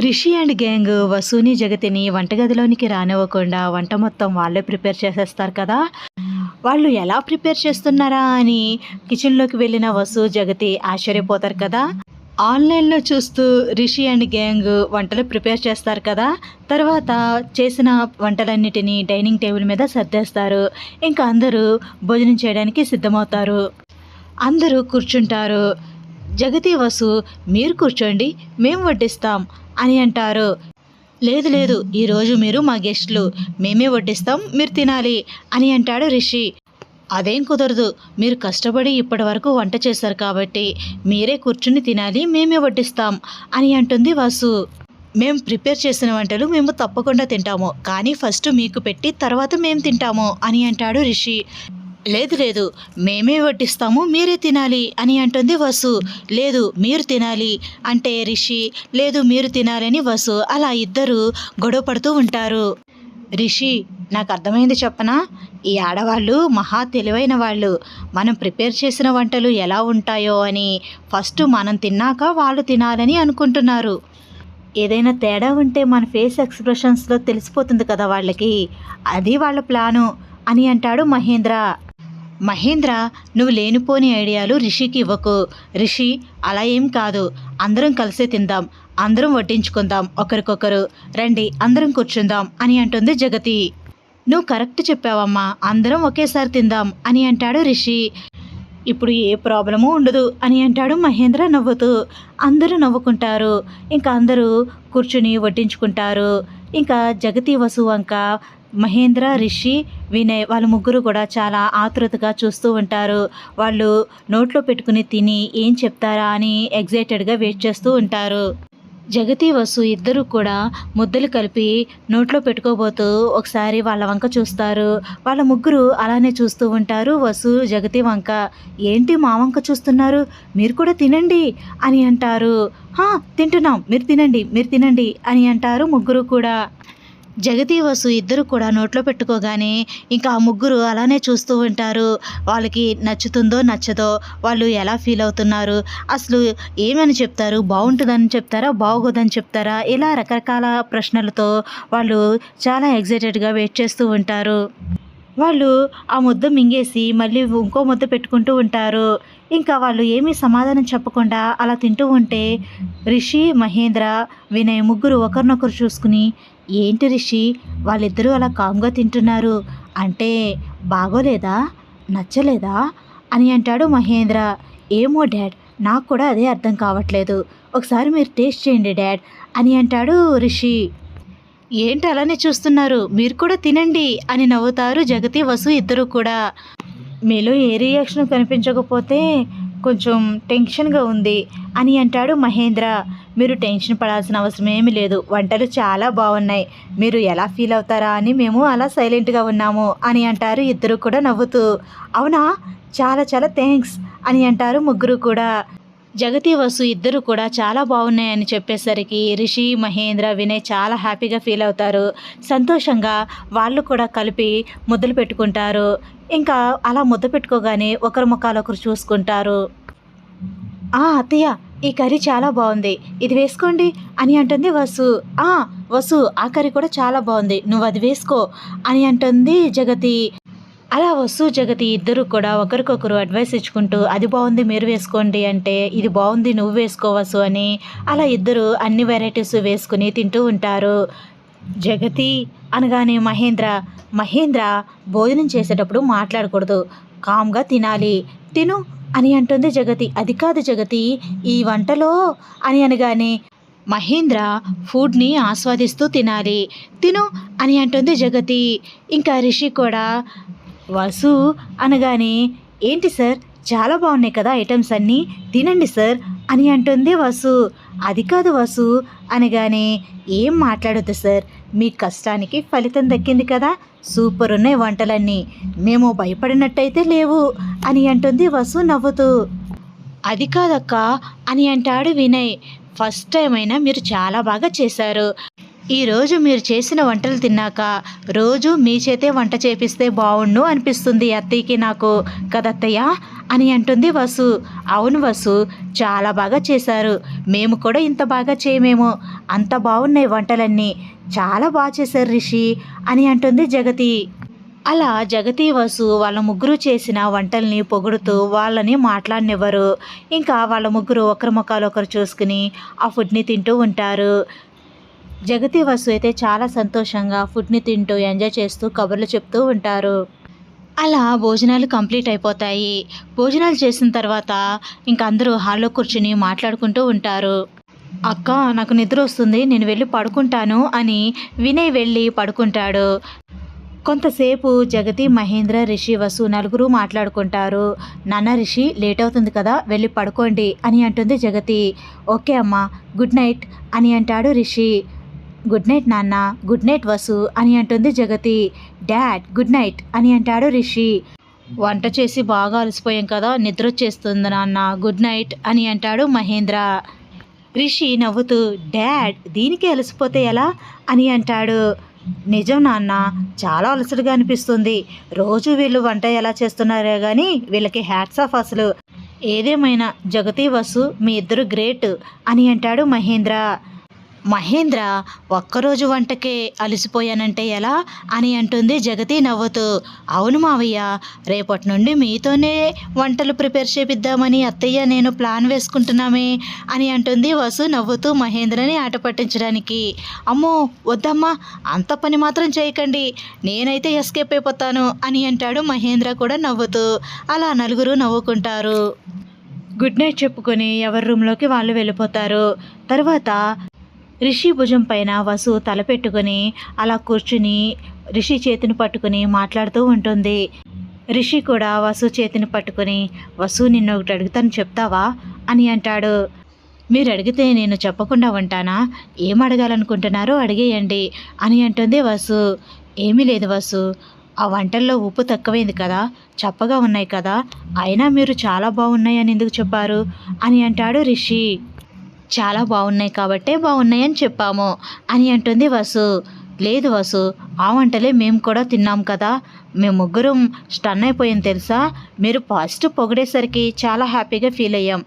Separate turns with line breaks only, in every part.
Rishi and gang వసూని జగతిని వంటగదిలోనికి రానివ్వకుండా వంట మొత్తం వాళ్ళే ప్రిపేర్ చేసేస్తారు కదా. వాళ్ళు ఎలా ప్రిపేర్ చేస్తున్నారా అని కిచెన్లోకి వెళ్ళిన వసు జగతి ఆశ్చర్యపోతారు కదా. ఆన్లైన్లో చూస్తూ రిషి అండ్ గ్యాంగ్ వంటలు ప్రిపేర్ చేస్తారు కదా. తర్వాత చేసిన వంటలన్నిటినీ డైనింగ్ టేబుల్ మీద సర్దేస్తారు. ఇంకా అందరూ భోజనం చేయడానికి సిద్ధమవుతారు. అందరూ కూర్చుంటారు. జగతి వసు మీరు కూర్చోండి మేము వడ్డిస్తాం. అని అంటారు. లేదు లేదు ఈరోజు మీరు మా గెస్ట్లు మేమే వడ్డిస్తాం మీరు తినాలి అని అంటాడు రిషి. అదేం కుదరదు మీరు కష్టపడి ఇప్పటి వరకు వంట చేశారు కాబట్టి మీరే కూర్చుని తినాలి మేమే వడ్డిస్తాం అని అంటుంది వాసు. మేము ప్రిపేర్ చేసిన వంటలు మేము తప్పకుండా తింటాము కానీ ఫస్ట్ మీకు పెట్టి తర్వాత మేము తింటాము అని అంటాడు రిషి. లేదు లేదు. మేమే వడ్డిస్తాము మీరే తినాలి అని అంటుంది వసు. లేదు మీరు తినాలి అంటే రిషి లేదు మీరు తినాలని వసు. అలా ఇద్దరు గొడవ పడుతూ ఉంటారు. రిషి నాకు అర్థమైంది చెప్పనా? ఈ ఆడవాళ్ళు మహా తెలివైన వాళ్ళు. మనం ప్రిపేర్ చేసిన వంటలు ఎలా ఉంటాయో అని ఫస్ట్ మనం తిన్నాక వాళ్ళు తినాలని అనుకుంటున్నారు. ఏదైనా తేడా ఉంటే మన ఫేస్ ఎక్స్ప్రెషన్స్లో తెలిసిపోతుంది కదా వాళ్ళకి. అది వాళ్ళ ప్లాను అని అంటాడు మహేంద్ర. మహేంద్ర నువ్వు లేనిపోని ఐడియాలు రిషికి ఇవ్వకు. రిషి అలా ఏం కాదు. అందరం కలిసే తిందాం. అందరం వడ్డించుకుందాం. ఒకరికొకరు. రండి అందరం కూర్చుందాం అని అంటుంది జగతి. నువ్వు కరెక్ట్ చెప్పావమ్మా. అందరం ఒకేసారి తిందాం అని అంటాడు రిషి. ఇప్పుడు ఏ ప్రాబ్లము ఉండదు అని అంటాడు మహేంద్ర నవ్వుతూ. అందరూ నవ్వుకుంటారు. ఇంకా అందరూ కూర్చుని వడ్డించుకుంటారు. ఇంకా జగతి వసు వంక మహేంద్ర రిషి వినయ్ వాళ్ళ ముగ్గురు కూడా చాలా ఆతృతగా చూస్తూ ఉంటారు. వాళ్ళు నోట్లో పెట్టుకుని తిని ఏం చెప్తారా అని ఎగ్జైటెడ్గా వెయిట్ చేస్తూ ఉంటారు. జగతి వసు ఇద్దరు కూడా ముద్దలు కలిపి నోట్లో పెట్టుకోబోతూ ఒకసారి వాళ్ళ వంక చూస్తారు. వాళ్ళ ముగ్గురు అలానే చూస్తూ ఉంటారు వసు జగతి వంక. ఏంటి మా వంక చూస్తున్నారు? మీరు కూడా తినండి అని అంటారు. తింటున్నాం. మీరు తినండి మీరు తినండి అని అంటారు ముగ్గురు కూడా. జగతి వసు ఇద్దరు కూడా నోట్లో పెట్టుకోగానే ఇంకా ఆ ముగ్గురు అలానే చూస్తూ ఉంటారు. వాళ్ళకి నచ్చుతుందో నచ్చదో వాళ్ళు ఎలా ఫీల్ అవుతున్నారు? అసలు ఏమని చెప్తారు? బాగుంటుందని చెప్తారా? బాగోదని చెప్తారా? ఇలా రకరకాల ప్రశ్నలతో వాళ్ళు చాలా ఎగ్జైటెడ్గా వెయిట్ చేస్తూ ఉంటారు. వాళ్ళు ఆ ముద్ద మింగేసి మళ్ళీ ఇంకో ముద్ద పెట్టుకుంటూ ఉంటారు. ఇంకా వాళ్ళు ఏమీ సమాధానం చెప్పకుండా అలా తింటూ ఉంటే రిషి మహేంద్ర వినయ్ ముగ్గురు ఒకరినొకరు చూసుకుని ఏంటి రిషి? వాళ్ళిద్దరూ అలా కామ్గా తింటున్నారు. అంటే బాగోలేదా? నచ్చలేదా? అని అంటాడు మహేంద్ర. ఏమో డాడ్ నాకు కూడా అదే అర్థం కావట్లేదు. ఒకసారి మీరు టేస్ట్ చేయండి డాడ్ అని అంటాడు రిషి. ఏంటి అలానే చూస్తున్నారు? మీరు కూడా తినండి అని నవ్వుతారు జగతి వసు ఇద్దరు కూడా. మీలో ఏ రియాక్షన్ కనిపించకపోతే కొంచెం టెన్షన్గా ఉంది అని అంటాడు మహేంద్ర. మీరు టెన్షన్ పడాల్సిన అవసరం ఏమీ లేదు. వంటలు చాలా బాగున్నాయి మీరు ఎలా ఫీల్ అవుతారా అని మేము అలా సైలెంట్గా ఉన్నాము అని అంటారు ఇద్దరు కూడా నవ్వుతూ. అవునా? చాలా చాలా థ్యాంక్స్ అని అంటారు ముగ్గురు కూడా. జగతి వసు ఇద్దరు కూడా చాలా బాగున్నాయని చెప్పేసరికి రిషి మహేంద్ర వినయ్ చాలా హ్యాపీగా ఫీల్ అవుతారు. సంతోషంగా వాళ్ళు కూడా కలిపి ముద్దలు పెట్టుకుంటారు. ఇంకా అలా ముద్ద పెట్టుకోగానే ఒకరి ముఖాలు ఒకరు చూసుకుంటారు. ఆ అత్తయ్య ఈ కర్రీ చాలా బాగుంది. ఇది వేసుకోండి అని అంటుంది వసు. ఆ వసు ఆ కర్రీ కూడా చాలా బాగుంది. నువ్వు అది వేసుకో అని అంటుంది జగతి. అలా వసు జగతి ఇద్దరు కూడా ఒకరికొకరు అడ్వైస్ ఇచ్చుకుంటూ అది బాగుంది మీరు వేసుకోండి అంటే ఇది బాగుంది నువ్వు వేసుకోవచ్చు అని అలా ఇద్దరు అన్ని వెరైటీస్ వేసుకుని తింటూ ఉంటారు. జగతి అనగానే మహేంద్ర మహేంద్ర భోజనం చేసేటప్పుడు మాట్లాడకూడదు కామ్గా తినాలి. తిను అని అంటుంది జగతి. అది కాదు జగతి ఈ వంటలో అని అనగానే మహేంద్ర ఫుడ్ని ఆస్వాదిస్తూ తినాలి. తిను అని అంటుంది జగతి. ఇంకా రిషి కూడా వసు అనగానే ఏంటి సార్? చాలా బాగున్నాయి కదా ఐటమ్స్ అన్నీ. తినండి సార్ అని అంటుంది వసు. అది కాదు వసు అనగానే ఏం మాట్లాడొద్దు సార్. మీ కష్టానికి ఫలితం దక్కింది కదా. సూపర్ ఉన్నాయి వంటలన్నీ. మేము భయపడినట్టయితే లేవు అని అంటుంది వసు నవ్వుతూ. అది కాదక్క అని అంటాడు వినయ్. ఫస్ట్ టైం అయినా మీరు చాలా బాగా చేశారు. ఈరోజు మీరు చేసిన వంటలు తిన్నాక రోజు మీ చేతే వంట చేపిస్తే బాగుండు అనిపిస్తుంది అత్తయ్యకి నాకు. కదత్తయ్య? అని అంటుంది వసు. అవును వసు చాలా బాగా చేశారు. మేము కూడా ఇంత బాగా చేయమేమో. అంత బాగున్నాయి వంటలన్నీ. చాలా బాగా చేశారు రిషి అని అంటుంది జగతి. అలా జగతి వసు వాళ్ళ ముగ్గురు చేసిన వంటల్ని పొగుడుతూ వాళ్ళని మాట్లాడినివ్వరు. ఇంకా వాళ్ళ ముగ్గురు ఒకరి ముఖాలు ఒకరు చూసుకుని ఆ ఫుడ్ని తింటూ ఉంటారు. జగతి వసు అయితే చాలా సంతోషంగా ఫుడ్ని తింటూ ఎంజాయ్ చేస్తూ కబుర్లు చెప్తూ ఉంటారు. అలా భోజనాలు కంప్లీట్ అయిపోతాయి. భోజనాలు చేసిన తర్వాత ఇంక అందరూ హాల్లో కూర్చుని మాట్లాడుకుంటూ ఉంటారు. అక్క నాకు నిద్ర వస్తుంది నేను వెళ్ళి పడుకుంటాను అని వినయ్ వెళ్ళి పడుకుంటాడు. కొంతసేపు జగతి మహేంద్ర రిషి వసు నలుగురు మాట్లాడుకుంటారు. నాన్న రిషి లేట్ అవుతుంది కదా వెళ్ళి పడుకోండి అని అంటుంది జగతి. ఓకే అమ్మా గుడ్ నైట్ అని అంటాడు రిషి. గుడ్ నైట్ నాన్న. గుడ్ నైట్ వసు అని అంటుంది జగతి. డాడ్ గుడ్ నైట్ అని అంటాడు రిషి. వంట చేసి బాగా అలసిపోయాం కదా నిద్ర వచ్చేస్తుంది నాన్న. గుడ్ నైట్ అని అంటాడు మహేంద్ర. రిషి నవ్వుతూ డాడ్ దీనికి అలసిపోతే ఎలా? అని అంటాడు. నిజం నాన్న చాలా అలసటగా అనిపిస్తుంది. రోజు వీళ్ళు వంట ఎలా చేస్తున్నారే కానీ వీళ్ళకి హ్యాట్స్ ఆఫ్ అసలు. ఏదేమైనా జగతి వసు మీ ఇద్దరు గ్రేట్ అని అంటాడు మహేంద్ర. మహేంద్ర ఒక్కరోజు వంటకే అలసిపోయానంటే ఎలా? అని అంటుంది జగతి నవ్వుతూ. అవును మావయ్య రేపటి నుండి మీతోనే వంటలు ప్రిపేర్ చేపిద్దామని అత్తయ్య నేను ప్లాన్ వేసుకుంటున్నామే అని అంటుంది వసు నవ్వుతూ మహేంద్రని ఆట పట్టించడానికి. అమ్మో వద్దమ్మా అంత పని మాత్రం చేయకండి నేనైతే ఎస్కేప్ అయిపోతాను అని అంటాడు మహేంద్ర కూడా నవ్వుతూ. అలా నలుగురు నవ్వుకుంటారు. గుడ్ నైట్ చెప్పుకొని ఎవరి రూమ్లోకి వాళ్ళు వెళ్ళిపోతారు. తర్వాత రిషి భుజం పైన వసు తలపెట్టుకుని అలా కూర్చుని రిషి చేతిని పట్టుకుని మాట్లాడుతూ ఉంటుంది. రిషి కూడా వసు చేతిని పట్టుకుని వసు నిన్ను ఒకటి అడుగుతాను చెప్తావా? అని అంటాడు. మీరు అడిగితే నేను చెప్పకుండా ఉంటానా? ఏం అడగాలనుకుంటున్నారో అడిగేయండి అని అంటుంది వసు. ఏమీ లేదు వసు. ఆ వంటల్లో ఉప్పు తక్కువైంది కదా చప్పగా ఉన్నాయి కదా అయినా మీరు చాలా బాగున్నాయి అని ఎందుకు చెప్పారు? అని అంటాడు రిషి. చాలా బాగున్నాయి కాబట్టే బాగున్నాయి అని చెప్పాము. అని అంటుంది వసు. లేదు వసు ఆ వంటలే మేము కూడా తిన్నాం కదా. మేము ముగ్గురం స్టన్ అయిపోయాం తెలుసా? మీరు పాజిటివ్ పొగిడేసరికి చాలా హ్యాపీగా ఫీల్ అయ్యాం.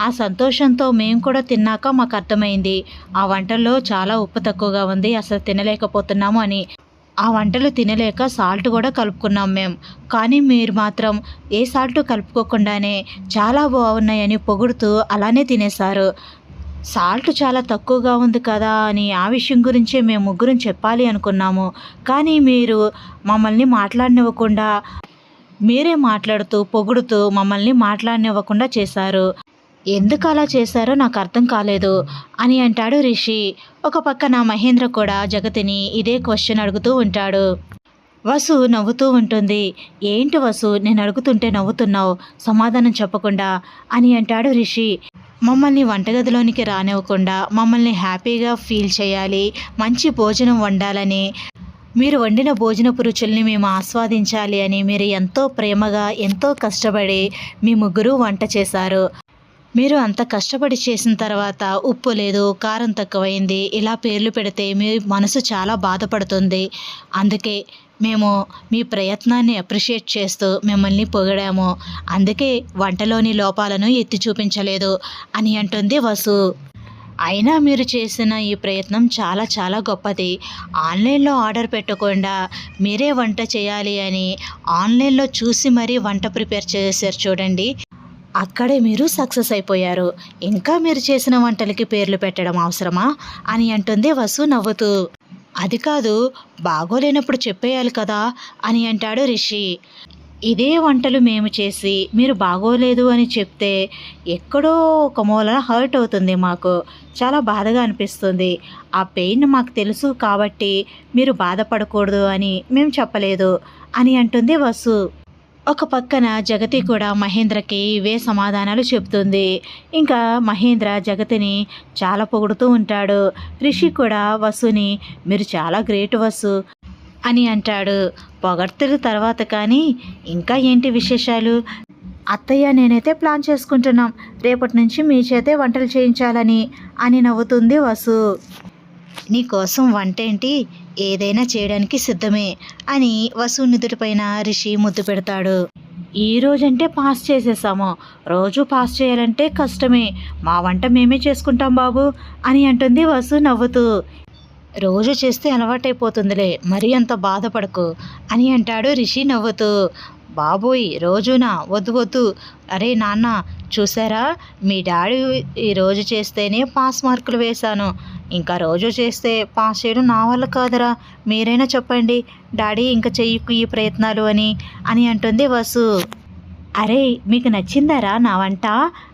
ఆ సంతోషంతో మేము కూడా తిన్నాక మాకు అర్థమైంది. ఆ వంటల్లో చాలా ఉప్పు తక్కువగా ఉంది అసలు తినలేకపోతున్నాము అని. ఆ వంటలు తినలేక సాల్ట్ కూడా కలుపుకున్నాం మేము కానీ మీరు మాత్రం ఏ సాల్ట్ కలుపుకోకుండానే చాలా బాగున్నాయని పొగుడుతూ అలానే తినేశారు. సాల్ట్ చాలా తక్కువగా ఉంది కదా అని ఆ విషయం గురించే మేము ముగ్గురం చెప్పాలి అనుకున్నాము. కానీ మీరు మమ్మల్ని మాట్లాడనివ్వకుండా మీరే మాట్లాడుతూ పొగుడుతూ మమ్మల్ని మాట్లాడనివ్వకుండా చేశారు. ఎందుకు అలా చేశారో నాకు అర్థం కాలేదు అని అంటాడు రిషి. ఒక పక్కన మహేంద్ర కూడా జగతిని ఇదే క్వశ్చన్ అడుగుతూ ఉంటాడు. వసు నవ్వుతూ ఉంటుంది. ఏంటి వసు నేను అడుగుతుంటే నవ్వుతున్నావు సమాధానం చెప్పకుండా అని అంటాడు రిషి. మమ్మల్ని వంటగదిలోనికి రానివ్వకుండా మమ్మల్ని హ్యాపీగా ఫీల్ చేయాలి మంచి భోజనం వండాలని మీరు వండిన భోజనపు రుచుల్ని మేము ఆస్వాదించాలి అని మీరు ఎంతో ప్రేమగా ఎంతో కష్టపడి మీ ముగ్గురు వంట చేశారు. మీరు అంత కష్టపడి చేసిన తర్వాత ఉప్పు లేదు కారం తక్కువైంది ఇలా పేర్లు పెడితే మీ మనసు చాలా బాధపడుతుంది. అందుకే మేము మీ ప్రయత్నాన్ని అప్రిషియేట్ చేస్తూ మిమ్మల్ని పొగిడాము. అందుకే వంటలోని లోపాలను ఎత్తి చూపించలేదు అని అంటుంది వసు. అయినా మీరు చేసిన ఈ ప్రయత్నం చాలా చాలా గొప్పది. ఆన్లైన్లో ఆర్డర్ పెట్టకుండా మీరే వంట చేయాలి అని ఆన్లైన్లో చూసి మరీ వంట ప్రిపేర్ చేశారు చూడండి. అక్కడే మీరు సక్సెస్ అయిపోయారు. ఇంకా మీరు చేసిన వంటలకి పేర్లు పెట్టడం అవసరమా? అని అంటుంది వసు నవ్వుతూ. అది కాదు బాగోలేనప్పుడు చెప్పేయాలి కదా? అని అంటాడు రిషి. ఇదే వంటలు మేము చేసి మీరు బాగోలేదు అని చెప్తే ఎక్కడో ఒక మూలన హర్ట్ అవుతుంది మాకు. చాలా బాధగా అనిపిస్తుంది. ఆ పెయిన్ మాకు తెలుసు కాబట్టి మీరు బాధపడకూడదు అని మేము చెప్పలేదు అని అంటుంది వసు. ఒక పక్కన జగతి కూడా మహేంద్రకి ఇవే సమాధానాలు చెబుతుంది. ఇంకా మహేంద్ర జగతిని చాలా పొగుడుతూ ఉంటాడు. రిషి కూడా వసుని మీరు చాలా గ్రేట్ వసు అని అంటాడు. పొగడ్తల తర్వాత కానీ ఇంకా ఏంటి విశేషాలు? అత్తయ్య నేనైతే ప్లాన్ చేసుకుంటున్నాం. రేపటి నుంచి మీ చేతే వంటలు చేయించాలని అని నవ్వుతుంది వసు. నీకోసం వంట ఏంటి ఏదైనా చేయడానికి సిద్ధమే అని వసు నిదుటిపైన రిషి ముద్దు పెడతాడు. ఈ రోజంటే పాస్ చేసేసాము. రోజు పాస్ చేయాలంటే కష్టమే. మా వంట మేమే చేసుకుంటాం బాబు అని అంటుంది వసు నవ్వుతూ. రోజు చేస్తే అలవాటైపోతుందిలే మరీ అంత బాధపడకు అని అంటాడు రిషి నవ్వుతూ. బాబోయ్ రోజునా? వద్దు వద్దు. అరే నాన్న చూసారా? మీ డాడీ ఈ రోజు చేస్తేనే పాస్ మార్కులు వేశాను. ఇంకా రోజు చేస్తే పాస్ చేయడం నా వల్ల కాదురా. మీరైనా చెప్పండి డాడీ ఇంకా చెయ్యకు ఈ ప్రయత్నాలు అని అని అంటుంది వసు. అరే మీకు నచ్చిందరా నా వంట?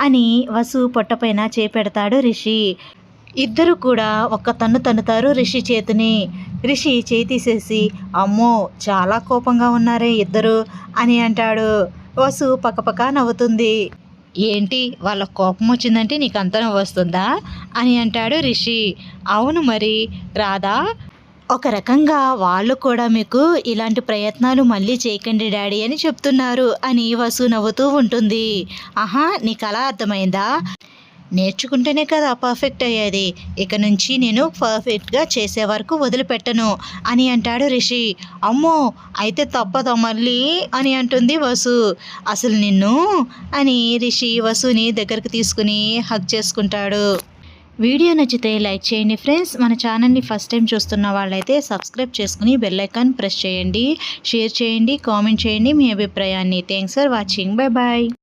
అని వసు పొట్టపైన చేపెడతాడు రిషి. ఇద్దరు కూడా ఒక్క తన్ను తన్నుతారు. రిషి చేతిని రిషి చేయి తీసేసి అమ్మో చాలా కోపంగా ఉన్నారే ఇద్దరు అని అంటాడు. వసు పక్కపక్క నవ్వుతుంది. ఏంటి వాళ్ళ కోపం వచ్చిందంటే నీకు అంత వస్తుందా అని అంటాడు రిషి. అవును మరి రాదా ఒక రకంగా వాళ్ళు కూడా మీకు ఇలాంటి ప్రయత్నాలు మళ్ళీ చేయకండి డాడీ అని చెప్తున్నారు అని వసు నవ్వుతూ ఉంటుంది. ఆహా నీకు అలా అర్థమైందా? నేర్చుకుంటేనే కదా పర్ఫెక్ట్ అయ్యేది. ఇక నుంచి నేను పర్ఫెక్ట్గా చేసే వరకు వదిలిపెట్టను అని అంటాడు రిషి. అమ్మో అయితే తప్పదా మళ్ళీ అని అంటుంది వసు. అసలు నిన్ను అని రిషి వసుని దగ్గరికి తీసుకుని హగ్ చేసుకుంటాడు. వీడియో నచ్చితే లైక్ చేయండి ఫ్రెండ్స్. మన ఛానల్ని ఫస్ట్ టైం చూస్తున్న వాళ్ళైతే సబ్స్క్రైబ్ చేసుకుని బెల్లైకాన్ ప్రెస్ చేయండి. షేర్ చేయండి కామెంట్ చేయండి. మీ అభిప్రాయాన్ని. Thanks for watching bye bye